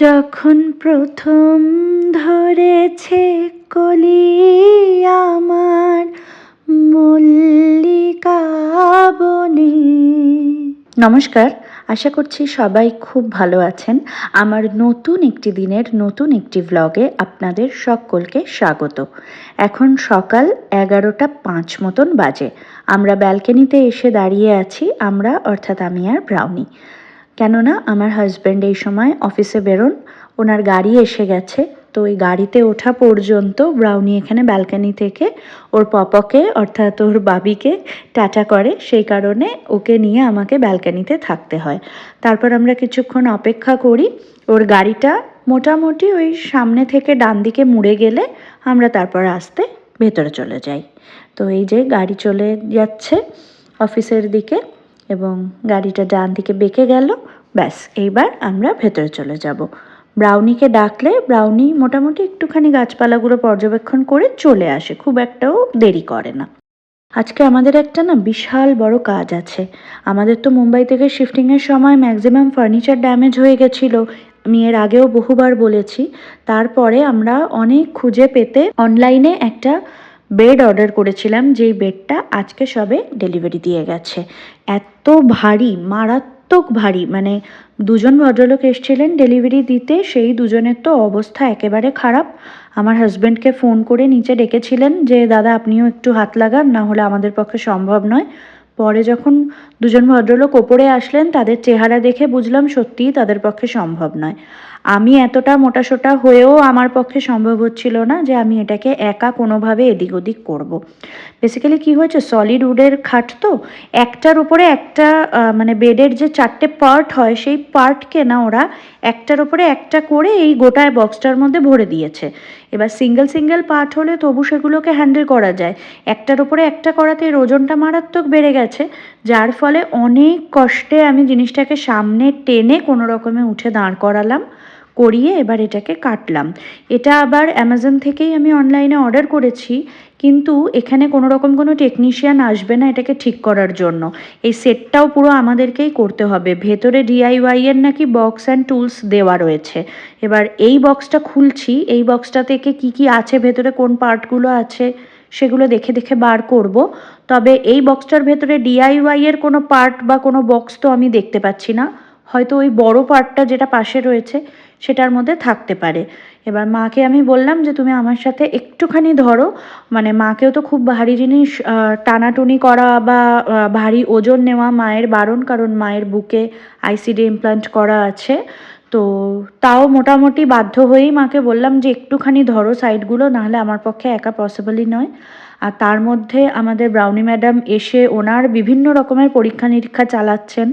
যখন প্রথম ধরেছে কলি আমার মল্লিকা বনে। নমস্কার, আশা করছি সবাই খুব ভালো আছেন। আমার নতুন একটি দিনের নতুন একটি ভ্লগে আপনাদের সকলকে স্বাগত। এখন সকাল এগারোটা পাঁচ মতন বাজে। আমরা ব্যালকনিতে এসে দাঁড়িয়ে আছি, আমরা অর্থাৎ আমি আর ব্রাউনি। কেননা আমার হাজব্যান্ড এই সময় অফিসে বেরোন, ওনার গাড়ি এসে গেছে, তো ওই গাড়িতে ওঠা পর্যন্ত ব্রাউনি এখানে ব্যালকানি থেকে ওর পপকে, অর্থাৎ ওর বাবিকে টাটা করে। সেই কারণে ওকে নিয়ে আমাকে ব্যালকানিতে থাকতে হয়। তারপর আমরা কিছুক্ষণ অপেক্ষা করি। ওর গাড়িটা মোটামুটি ওই সামনে থেকে ডান দিকে মুড়ে গেলে আমরা তারপর আসতে ভেতরে চলে যাই। তো এই যে গাড়ি চলে যাচ্ছে অফিসের দিকে। এবং গাড়িটা ডান দিকে বেঁকে গেল। ব্যাস, এইবার আমরা ভেতরে চলে যাব। ব্রাউনিকে ডাকলে ব্রাউনি মোটামুটি একটুখানি গাছপালাগুলো পর্যবেক্ষণ করে চলে আসে, খুব একটাও দেরি করে না। আজকে আমাদের একটা না বিশাল বড় কাজ আছে। আমাদের তো মুম্বাই থেকে শিফটিংয়ের সময় ম্যাক্সিমাম ফার্নিচার ড্যামেজ হয়ে গেছিল। আমি এর আগেও বহুবার বলেছি। তারপরে আমরা অনেক খুঁজে পেতে অনলাইনে একটা বেড অর্ডার করেছিলাম, যেই বেডটা আজকে সবে ডেলিভারি দিয়ে গেছে। এত ভারী, মারাত্মক ভারী মানে দুজন ভদ্রলোক এসেছিলেন ডেলিভারি দিতে, সেই দুজনের তো অবস্থা একেবারে খারাপ। আমার হাজব্যান্ডকে ফোন করে নিচে ডেকেছিলেন যে, দাদা, আপনিও একটু হাত লাগান, না হলে আমাদের পক্ষে সম্ভব নয়। পরে যখন দুজন ভদ্রলোক ওপরে আসলেন, তাদের চেহারা দেখে বুঝলাম সত্যিই তাদের পক্ষে সম্ভব নয়। আমি এতটা মোটাসোটা হয়েও আমার পক্ষে সম্ভব হচ্ছিল না যে আমি এটাকে একা কোনোভাবে এদিক ওদিক করব। বেসিক্যালি কি হয়েছে সলিড উডের খাট তো, একটার উপরে একটা মানে বেডের যে চারটে পার্ট হয়, সেই পার্টকে না ওরা একটার উপরে একটা করে এই গোটায় বক্সটার মধ্যে ভরে দিয়েছে এবার সিঙ্গেল সিঙ্গেল পার্ট হলে তবু সেগুলোকে হ্যান্ডেল করা যায়। একটার উপরে একটা করাতে এর ওজনটা মারাত্মক বেড়ে গেছে, যার ফলে অনেক কষ্টে আমি জিনিসটাকে সামনে টেনে কোনো রকমে উঠে দাঁড় করালাম, করিয়ে এবার এটাকে কাটলাম। এটা আবার অ্যামাজন থেকেই আমি অনলাইনে অর্ডার করেছি। কিন্তু এখানে কোনো রকম কোনো টেকনিশিয়ান আসবে না এটাকে ঠিক করার জন্য। এই সেটটাও পুরো আমাদেরকেই করতে হবে। ভেতরে ডিআইওয়াই এর নাকি বক্স অ্যান্ড টুলস দেওয়া রয়েছে। এবার এই বক্সটা খুলছি। এই বক্সটা থেকে কি কি আছে, ভেতরে কোন পার্টগুলো আছে, সেগুলো দেখে দেখে বার করব। তবে এই বক্সটার ভেতরে ডিআইওয়াই এর কোনো পার্ট বা কোনো বক্স তো আমি দেখতে পাচ্ছি না। হয়তো ওই বড় পার্টটা যেটা পাশে রয়েছে সেটার মধ্যে থাকতে পারে। এবার মাকে আমি বললাম যে, তুমি আমার সাথে একটুখানি ধরো। মানে মাকেও তো খুব ভারী জিনিস টানাটুনি করা বা ভারী ওজন নেওয়া মায়ের বারণ, কারণ মায়ের বুকে আইসিডি ইমপ্লান্ট করা আছে। তো তাও মোটামুটি বাধ্য হয়েই মাকে বললাম যে, একটুখানি ধরো সাইডগুলো, নাহলে আমার পক্ষে একা পসিবলই নয়। আর তার মধ্যে আমাদের ব্রাউনি ম্যাডাম এসে ওনার বিভিন্ন রকমের পরীক্ষা নিরীক্ষা চালাচ্ছেন।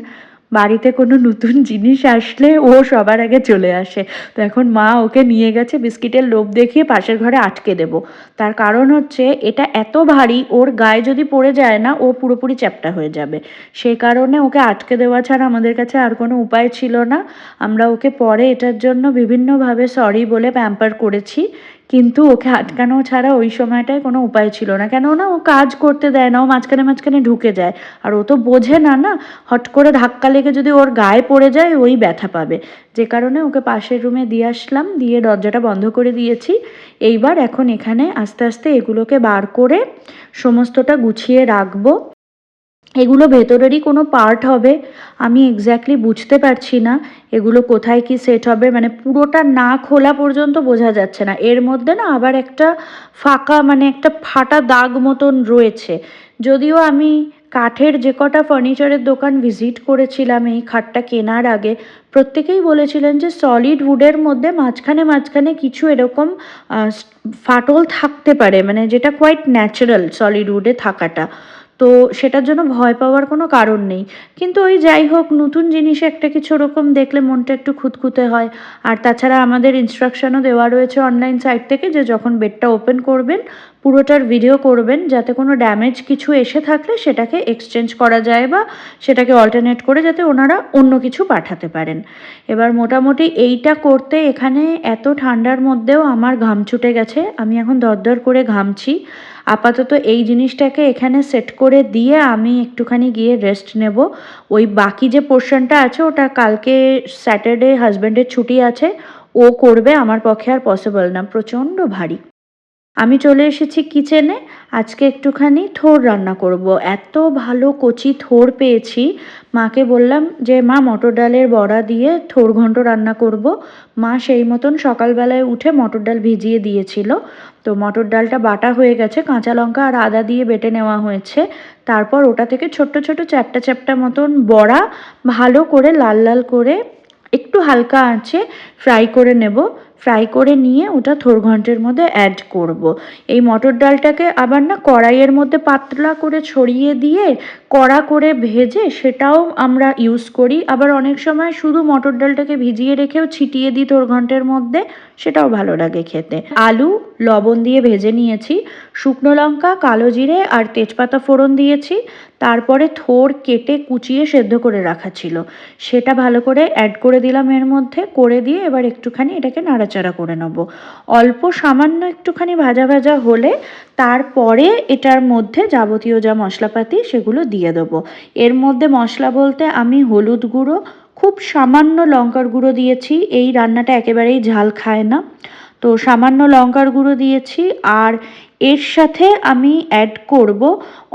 বাড়িতে কোনো নতুন জিনিস আসলে ও সবার আগে চলে আসে। তো এখন মা ওকে নিয়ে গেছে বিস্কিটের লোভ দেখিয়ে পাশের ঘরে আটকে দেব। তার কারণ হচ্ছে এটা এত ভারী, ওর গায়ে যদি পড়ে যায় না, ও পুরোপুরি চ্যাপ্টা হয়ে যাবে। সে কারণে ওকে আটকে দেওয়া ছাড়া আমাদের কাছে আর কোনো উপায় ছিল না। আমরা ওকে পরে এটার জন্য বিভিন্নভাবে সরি বলে প্যাম্পার করেছি। কিন্তু ওকে আটকানো ছাড়া ওই সময়টায় কোনো উপায় ছিল না। কেননা ও কাজ করতে দেয় না, ও মাঝখানে মাঝখানে ঢুকে যায়। আর ও তো বোঝে না না? হট করে ধাক্কা লেগে যদি ওর গায়ে পড়ে যায়, ওই ব্যথা পাবে। যে কারণে ওকে পাশের রুমে দিয়ে আসলাম, দিয়ে দরজাটা বন্ধ করে দিয়েছি। এইবার এখন এখানে আস্তে আস্তে এগুলোকে বার করে সমস্তটা গুছিয়ে রাখব। এগুলো ভেতরেরই কোনো পার্ট হবে, আমি এক্স্যাক্টলি বুঝতে পারছি না এগুলো কোথায় কি সেট হবে মানে পুরোটা না খোলা পর্যন্ত বোঝা যাচ্ছে না। এর মধ্যে না আবার একটা ফাঁকা মানে একটা ফাটা দাগ মতন রয়েছে। যদিও আমি কাঠের যে কটা ফার্নিচারের দোকান ভিজিট করেছিলাম, এই খাটটা কেনার আগে প্রত্যেকেই বলেছিলেন যে সলিড উডের মধ্যে মাঝখানে মাঝখানে কিছু এরকম ফাটল থাকতে পারে মানে যেটা কোয়াইট ন্যাচারাল সলিড উডে থাকাটা। তো সেটার জন্য ভয় পাওয়ার কোনো কারণ নেই। কিন্তু ওই যাই হোক, নতুন জিনিস একটা কিছু ওরকম দেখলে মনটা একটু খুঁতখুঁতে হয়। আর তাছাড়া আমাদের ইনস্ট্রাকশনও দেওয়া রয়েছে অনলাইন সাইট থেকে যে যখন বেডটা ওপেন করবেন, পুরোটার ভিডিও করবেন, যাতে কোনো ড্যামেজ কিছু এসে থাকলে সেটাকে এক্সচেঞ্জ করা যায় বা সেটাকে অল্টারনেট করে যাতে ওনারা অন্য কিছু পাঠাতে পারেন। এবার মোটামুটি এইটা করতে এখানে এত ঠান্ডার মধ্যেও আমার ঘাম ছুটে গেছে। আমি এখন দরদর করে ঘামছি। আপাতত এই জিনিসটাকে এখানে সেট করে দিয়ে আমি একটুখানি গিয়ে রেস্ট নেব। ওই বাকি যে পোর্শনটা আছে, ওটা কালকে স্যাটারডে হাজব্যান্ডের ছুটি আছে, ও করবে, আমার পক্ষে আর পসিবল না। প্রচণ্ড ভারী। আমি চলে এসেছি কিচেনে। আজকে একটুখানি থোর রান্না করব। এত ভালো কচি থোর পেয়েছি। মাকে বললাম যে, মা, মটর ডালের বড়া দিয়ে থোর ঘন্ট রান্না করব। মা সেই মতন সকালবেলায় উঠে মটর ডাল ভিজিয়ে দিয়েছিল। তো মটর ডালটা বাটা হয়ে গেছে, কাঁচা লঙ্কা আর আদা দিয়ে বেটে নেওয়া হয়েছে। তারপর ওটা থেকে ছোট্ট ছোট চ্যাপটা চ্যাপটা মতন বড়া ভালো করে লাল লাল করে একটু হালকা আঁচে ফ্রাই করে নেব। ফ্রাই করে নিয়ে ওটা থোর ঘন্টের মধ্যে অ্যাড করব। এই মটর ডালটাকে আবার না কড়াইয়ের মধ্যে পাতলা করে ছড়িয়ে দিয়ে কড়া করে ভেজে সেটাও আমরা ইউজ করি। আবার অনেক সময় শুধু মটর ডালটাকে ভিজিয়ে রেখেও ছিটিয়ে দিই থোর ঘন্টের মধ্যে, সেটাও ভালো লাগে খেতে। আলু, লবণ দিয়ে ভেজে নিয়েছি, শুকনো লঙ্কা, কালো জিরে আর তেজপাতা ফোড়ন দিয়েছি। তারপরে থোর কেটে কুচিয়ে সেদ্ধ করে রাখা ছিল। সেটা ভালো করে অ্যাড করে দিলাম এর মধ্যে, করে দিয়ে এবার একটুখানি এটাকে নাড়াচাড়া করে নেব। অল্প সামান্য একটুখানি ভাজা ভাজা হলে তারপরে এটার মধ্যে যাবতীয় যা মশলাপাতি সেগুলো দিয়ে দেবো। এর মধ্যে মশলা বলতে আমি হলুদ গুঁড়ো, খুব সামান্য লঙ্কার গুঁড়ো দিয়েছি, এই রান্নাটা একেবারেই ঝাল খায় না। তো সামান্য লঙ্কার গুঁড়ো দিয়েছি, আর এর সাথে আমি অ্যাড করব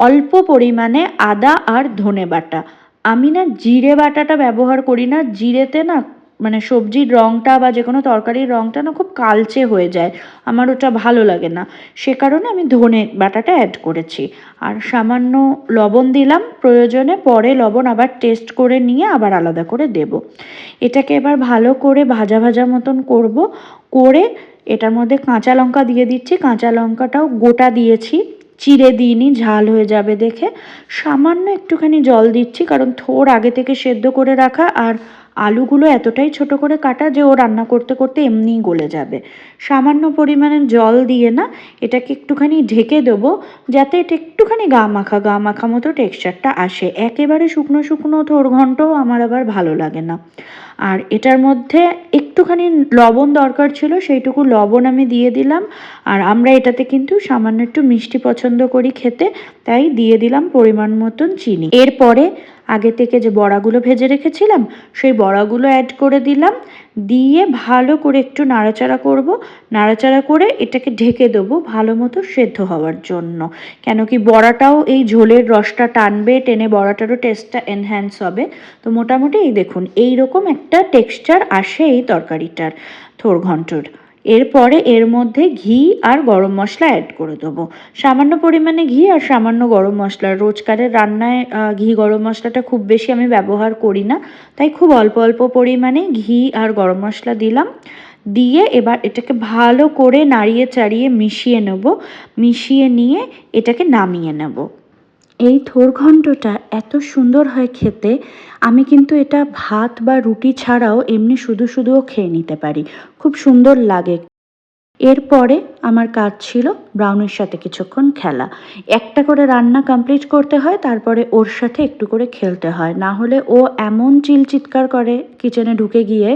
অল্প পরিমাণে আদা আর ধনে বাটা। আমি না জিরে বাটাটা ব্যবহার করি না, জিরেতে না মানে সবজির রঙটা বা যে কোনো তরকারির রঙটা না খুব কালচে হয়ে যায়। আমার ওটা ভালো লাগে না। সে কারণে আমি ধনে বাটাটা অ্যাড করেছি। আর সামান্য লবণ দিলাম প্রয়োজনে, পরে লবণ আবার টেস্ট করে নিয়ে আবার আলাদা করে দেব। এটাকে এবার ভালো করে ভাজা ভাজা মতন করব। করে এটার মধ্যে কাঁচা লঙ্কা দিয়ে দিচ্ছি। কাঁচা লঙ্কাটাও গোটা দিয়েছি। চিড়ে দিইনি, ঝাল হয়ে যাবে দেখে। সামান্য একটুখানি জল দিচ্ছি, কারণ থোর আগে থেকে সেদ্ধ করে রাখা। আর আলুগুলো এতটাই ছোট করে কাটা যে ও রান্না করতে করতে এমনিই গলে যাবে। সামান্য পরিমাণে জল দিয়ে না এটাকে একটুখানি ঢেকে দেবো, যাতে এটা একটুখানি গা মাখা গা মাখা মতো টেক্সচারটা আসে। একেবারে শুকনো শুকনো থোর ঘন্টও আমার আবার ভালো লাগে না। আর এটার মধ্যে একটুখানি লবণ দরকার ছিল, সেইটুকু লবণ আমি দিয়ে দিলাম। আর আমরা এটাতে কিন্তু সামান্য একটু মিষ্টি পছন্দ করি খেতে, তাই দিয়ে দিলাম পরিমাণ মতন চিনি। এরপরে আগে থেকে যে বড়াগুলো ভেজে রেখেছিলাম, সেই বড়াগুলো অ্যাড করে দিলাম। দিয়ে ভালো করে একটু নাড়াচাড়া করব। নাড়াচাড়া করে এটাকে ঢেকে দেবো ভালো মতো সেদ্ধ হওয়ার জন্য। কেন কি বড়াটাও এই ঝোলের রসটা টানবে, টেনে বড়াটারও টেস্টটা এনহ্যান্স হবে। তো মোটামুটি এই দেখুন এই রকম একটা টেক্সচার আসে এই তরকারিটার থোর ঘন্টর এরপরে এর মধ্যে ঘি আর গরম মশলা অ্যাড করে দেবো। সামান্য পরিমাণে ঘি আর সামান্য গরম মশলা। রোজকারের রান্নায় ঘি গরম মশলাটা খুব বেশি আমি ব্যবহার করি না। তাই খুব অল্প অল্প পরিমাণে ঘি আর গরম মশলা দিলাম। দিয়ে এবার এটাকে ভালো করে নাড়িয়ে চাড়িয়ে মিশিয়ে নেব। মিশিয়ে নিয়ে এটাকে নামিয়ে নেব। এই থোর ঘন্টটা এত সুন্দর হয় খেতে, আমি কিন্তু এটা ভাত বা রুটি ছাড়াও এমনি শুধু শুধুও খেয়ে নিতে পারি। খুব সুন্দর লাগে এরপরে আমার কাজ ছিল ব্রাউনের সাথে কিছুক্ষণ খেলা। একটা করে রান্না কমপ্লিট করতে হয়, তারপরে ওর সাথে একটু করে খেলতে হয়। না হলে ও এমন চিল চিৎকার করে কিচেনে ঢুকে গিয়ে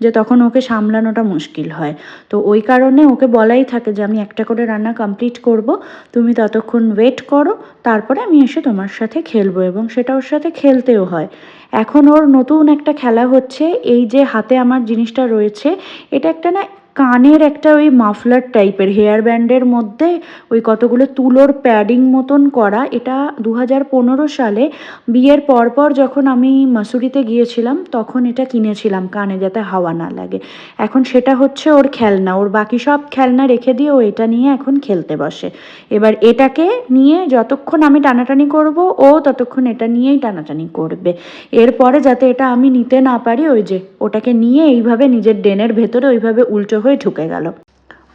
যে তখন ওকে সামলানোটা মুশকিল হয়। তো ওই কারণে ওকে বলাই থাকে যে, আমি একটা করে রান্না কমপ্লিট করব, তুমি ততক্ষণ ওয়েট করো, তারপরে আমি এসে তোমার সাথে খেলব। এবং সেটা ওর সাথে খেলতেও হয়। এখন ওর নতুন একটা খেলা হচ্ছে, এই যে হাতে আমার জিনিসটা রয়েছে, এটা একটা না কানের একটা ওই মাফলার টাইপের, হেয়ার ব্যান্ডের মধ্যে ওই কতগুলো তুলোর প্যাডিং মতন করা। এটা দু হাজার পনেরো সালে বিয়ের পরপর যখন আমি মাসুরিতে গিয়েছিলাম, তখন এটা কিনেছিলাম কানে যাতে হাওয়া না লাগে। এখন সেটা হচ্ছে ওর খেলনা। ওর বাকি সব খেলনা রেখে দিয়ে ও এটা নিয়ে এখন খেলতে বসে। এবার এটাকে নিয়ে যতক্ষণ আমি টানাটানি করব, ও ততক্ষণ এটা নিয়েই টানাটানি করবে। এরপরে যাতে এটা আমি নিতে না পারি, ওই যে ওটাকে নিয়ে এইভাবে নিজের ডেনের ভেতরে ওইভাবে উল্টো হয়ে ঢুকে গেল।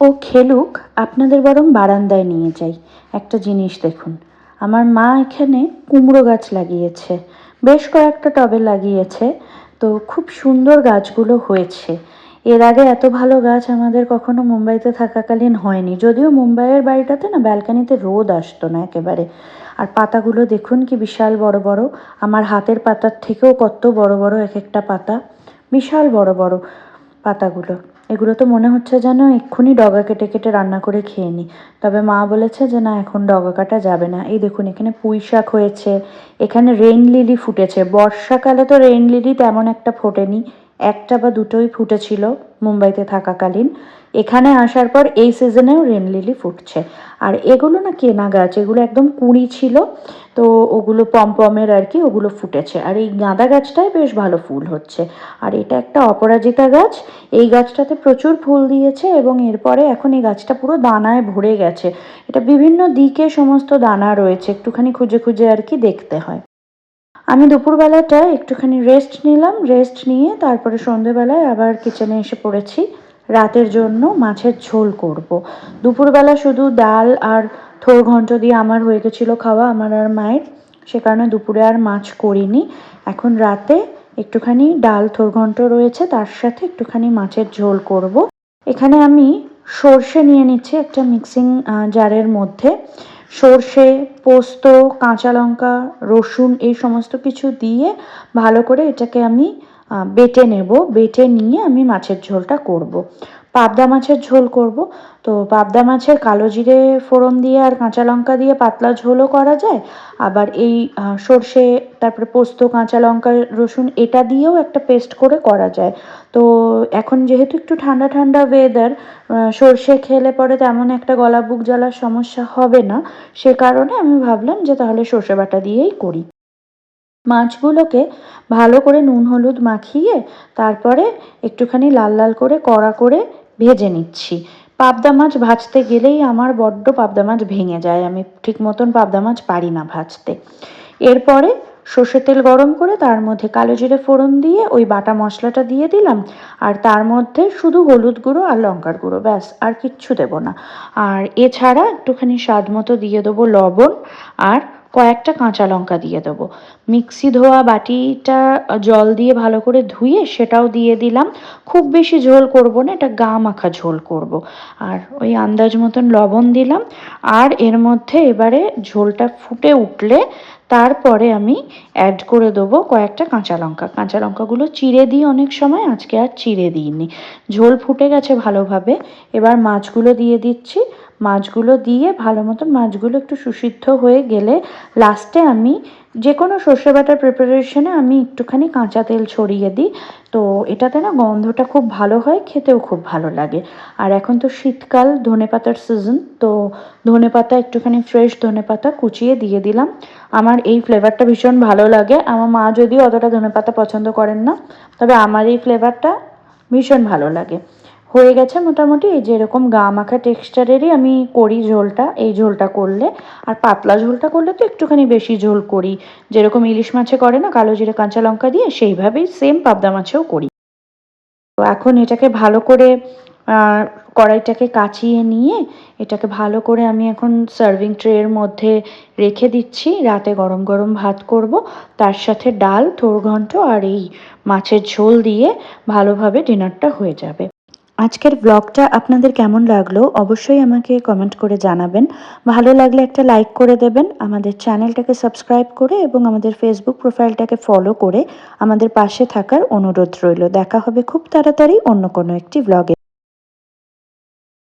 ও খেলুক, আপনাদের বরং বারান্দায় নিয়ে যাই। একটা জিনিস দেখুন, আমার মা এখানে কুমড়ো গাছ লাগিয়েছে। বেশ কয়েকটা টবে লাগিয়েছে, তো খুব সুন্দর গাছগুলো হয়েছে। এর আগে এত ভালো গাছ আমাদের কখনো মুম্বাইতে থাকাকালীন হয়নি। যদিও মুম্বাইয়ের বাড়িটাতে না ব্যালকানিতে রোদ আসতো না একেবারে। আর পাতাগুলো দেখুন কি বিশাল বড় বড়। আমার হাতের পাতার থেকেও কত বড় বড় এক একটা পাতা। বিশাল বড় বড়। পাতাগুলো। এগুলো তো মনে হচ্ছে যেন এক্ষুনি ডগা কেটে কেটে রান্না করে খেয়ে নিই তবে মা বলেছে যে, না, এখন ডগা কাটা যাবে না। এই দেখুন, এখানে পুঁই শাক হয়েছে, এখানে রেইন লিলি ফুটেছে। বর্ষাকালে তো রেইন লিলি তেমন একটা ফোটেনি। একটা বা দুটোই ফুটেছিল মুম্বাইতে থাকাকালীন। এখানে আসার পর এই সিজনেও রেন লিলি ফুটছে। আর এগুলো না কেনা গাছ এগুলো একদম কুঁড়ি ছিল, তো ওগুলো পমপমের আর কি, ওগুলো ফুটেছে। আর এই গাঁদা গাছটায় বেশ ভালো ফুল হচ্ছে। আর এটা একটা অপরাজিতা গাছ। এই গাছটাতে প্রচুর ফুল দিয়েছে এবং এরপরে এখন এই গাছটা পুরো দানায় ভরে গেছে। এটা বিভিন্ন দিকে সমস্ত দানা রয়েছে। একটুখানি খুঁজে খুঁজে আর কি দেখতে হয়। আমি দুপুরবেলাটা একটুখানি রেস্ট নিলাম রেস্ট নিয়ে তারপরে সন্ধেবেলায় আবার কিচেনে এসে পড়েছি রাতের জন্য মাছের ঝোল করব। দুপুরবেলা শুধু ডাল আর থোর ঘন্ট দিয়ে আমার হয়ে গেছিল খাওয়া, আমার আর মায়ের সে কারণে দুপুরে আর মাছ করিনি এখন রাতে একটুখানি ডাল থোর ঘন্ট রয়েছে, তার সাথে একটুখানি মাছের ঝোল করব। এখানে আমি সর্ষে নিয়ে নিচ্ছি একটা মিক্সিং জারের মধ্যে সর্ষে পোস্ত কাঁচা লঙ্কা রসুন এই সমস্ত কিছু দিয়ে ভালো করে এটাকে আমি বেটে নেব। বেটে নিয়ে আমি মাছের ঝোলটা করব। পাবদা মাছের ঝোল করব। তো পাবদা মাছের কালো জিরে ফোড়ন দিয়ে আর কাঁচা লঙ্কা দিয়ে পাতলা ঝোলও করা যায়। আবার এই সর্ষে, তারপরে পোস্ত, কাঁচা লঙ্কা, রসুন, এটা দিয়েও একটা পেস্ট করে করা যায়। তো এখন যেহেতু একটু ঠান্ডা ঠান্ডা ওয়েদার সর্ষে খেলে পরে তেমন একটা গলা বুক জ্বালার সমস্যা হবে না। সে কারণে আমি ভাবলাম যে তাহলে সর্ষে বাটা দিয়েই করি। মাছগুলোকে ভালো করে নুন হলুদ মাখিয়ে তারপরে একটুখানি লাল লাল করে কড়া করে ভেজে নিচ্ছি। পাবদা মাছ ভাজতে গেলেই আমার বড্ড পাবদা মাছ ভেঙে যায়। আমি ঠিক মতন পাবদা মাছ পারি না ভাজতে। এরপরে সর্ষের তেল গরম করে তার মধ্যে কালো জিরে ফোড়ন দিয়ে ওই বাটা মশলাটা দিয়ে দিলাম। আর তার মধ্যে শুধু হলুদ গুঁড়ো আর লঙ্কার গুঁড়ো, ব্যাস, আর কিচ্ছু দেবো না। আর এছাড়া একটুখানি স্বাদ মতো দিয়ে দেবো লবণ আর কয়েকটা কাঁচা লঙ্কা দিয়ে দেবো। মিক্সি ধোয়া বাটিটা জল দিয়ে ভালো করে ধুয়ে সেটাও দিয়ে দিলাম। খুব বেশি ঝোল করব না, এটা গা মাখা ঝোল করব। আর ওই আন্দাজ মতন লবণ দিলাম। আর এর মধ্যে এবারে ঝোলটা ফুটে উঠলে তারপরে আমি অ্যাড করে দেবো কয়েকটা কাঁচা লঙ্কা। কাঁচা লঙ্কাগুলো চিড়ে দিই অনেক সময়, আজকে আর চিড়ে দিইনি। ঝোল ফুটে গেছে ভালোভাবে। এবার মাছগুলো দিয়ে দিচ্ছি। মাছগুলো দিয়ে ভালো মতন মাছগুলো একটু সুসিদ্ধ হয়ে গেলে লাস্টে আমি যে কোনো সর্ষে বাটার প্রিপারেশনে আমি একটুখানি কাঁচা তেল ছড়িয়ে দিই। তো এটাতে না গন্ধটা খুব ভালো হয়, খেতেও খুব ভালো লাগে। আর এখন তো শীতকাল, ধনে পাতার সিজন তো ধনে পাতা একটুখানি ফ্রেশ ধনে পাতা কুচিয়ে দিয়ে দিলাম। আমার এই ফ্লেভারটা ভীষণ ভালো লাগে। আমার মা যদিও অতটা ধনে পাতা পছন্দ করেন না, তবে আমার এই ফ্লেভারটা ভীষণ ভালো লাগে। হয়ে গেছে মোটামুটি। এই যে এরকম গা মাখা টেক্সচারেরই আমি করি ঝোলটা, এই ঝোলটা করলে। আর পাতলা ঝোলটা করলে তো একটুখানি বেশি ঝোল করি। যেরকম ইলিশ মাছে করে না, কালো জিরে কাঁচা লঙ্কা দিয়ে, সেইভাবেই সেম পাবদা মাছেও করি। তো এখন এটাকে ভালো করে কড়াইটাকে কাচিয়ে নিয়ে, এটাকে ভালো করে আমি এখন সার্ভিং ট্রের মধ্যে রেখে দিচ্ছি। রাতে গরম গরম ভাত করব। তার সাথে ডাল থোর ঘন্ট আর এই মাছের ঝোল দিয়ে ভালোভাবে ডিনারটা হয়ে যাবে। আজকের ব্লগটা আপনাদের কেমন লাগল অবশ্যই আমাকে কমেন্ট করে জানাবেন। ভালো লাগলে একটা লাইক করে দেবেন, আমাদের চ্যানেলটাকে সাবস্ক্রাইব করে এবং আমাদের ফেসবুক প্রোফাইলটাকে ফলো করে আমাদের পাশে থাকার অনুরোধ রইল। দেখা হবে খুব তাড়াতাড়ি অন্য কোনো একটি ব্লগে